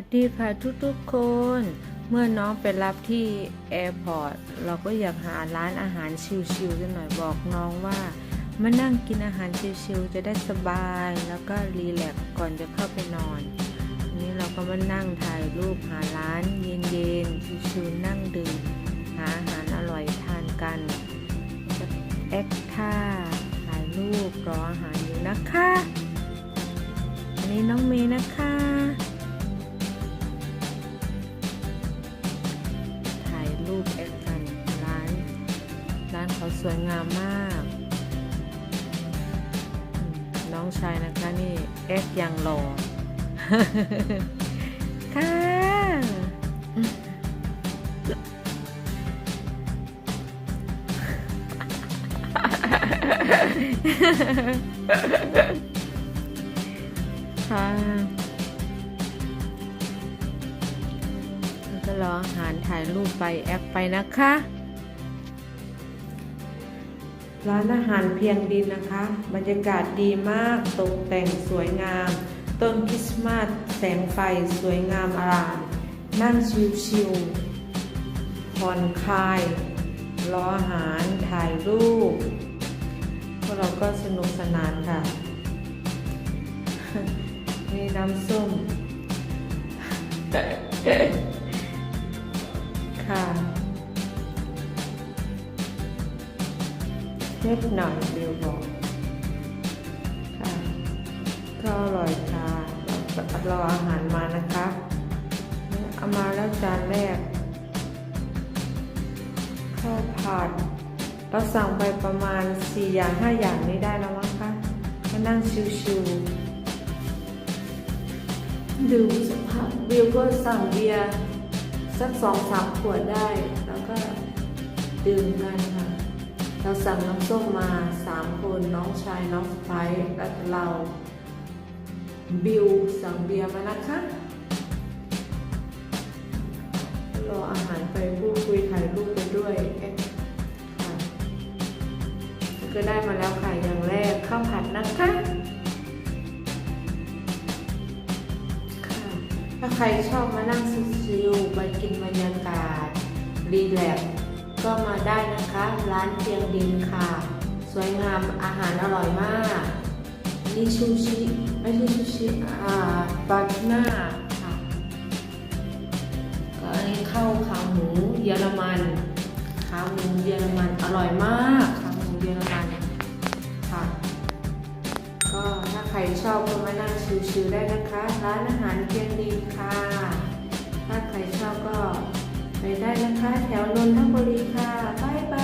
สดีค่ะทุกๆคน เมื่อน้องไปรับที่แอร์พอร์ตเราก็อยากหาร้านอาหารชิลๆกันหน่อยบอกน้องว่า มานั่งกินอาหารชิลๆจะได้สบาย แล้วก็รีแลกซ์ก่อนจะเข้าไปนอนอันนี้เราก็มานั่งถ่ายรูปหาร้านเย็นๆชิลๆนั่งดื่มหาอาหารอร่อยทานกันแอคท่าถ่ายรูปรออาหารอยู่นะคะ อันนี้น้องเมย์นะคะานเขาสวยงามมาก น้องชายนะคะนี่แอคอย่างหล่อค่ะค่ะแล้วก็รออาหารถ่ายรูปไปแอคไปนะคะ ร้านอาหารเพียงดินนะคะ บรรยากาศดีมากตกแต่งสวยงาม ต้นคริสต์มาสแสงไฟสวยงามอารามนั่งชิวๆผ่อนคลายรออาหารถ่ายรูปพวกเราก็สนุกสนานค่ะ มีน้ำส้ม ค่ะ นิดหน่อยเดียวบอกค่ะก็อร่อยค่ะรออาหารมานะคะเอามาแล้วจานแรกข้าวผัดเราสั่งไปประมาณ 4 อย่าง 5 อย่างนี้ได้แล้วมั้งคะมานั่งชิวๆดื่มสักพักบิวก็สั่งเบียร์สักสองสามขวดได้ แล้วก็ดื่มกันค่ะ เราสั่งน้ำส้มมาสามคนน้องชายน้องสไปและเราบิวสั่งเบียร์มานะคะรออาหารไปพูดคุยถ่ายรูปไปด้วยก็ได้มาแล้วค่ะอย่างแรกข้าวผัดนะคะค่ะถ้าใครชอบมานั่งชิลๆไปกินบรรยากาศรีแลกซ์ ก็มาได้นะคะ ร้านเพียงดินค่ะ สวยงามอาหารอร่อยมากนี่ชูชิไม่ใช่ชูชิอ่าปลาทนาค่ะก็อันนี้ข้าวขาหมูเยอรมันขาหมูเยอรมันอร่อยมากขาหมูเยอรมันค่ะก็ถ้าใครชอบก็มานั่งชิวๆได้นะคะ ร้านอาหารเพียงดินค่ะ ถ้าใครชอบก็ ไปได้นะคะ แถวนนทบุรีค่ะบ๊ายบาย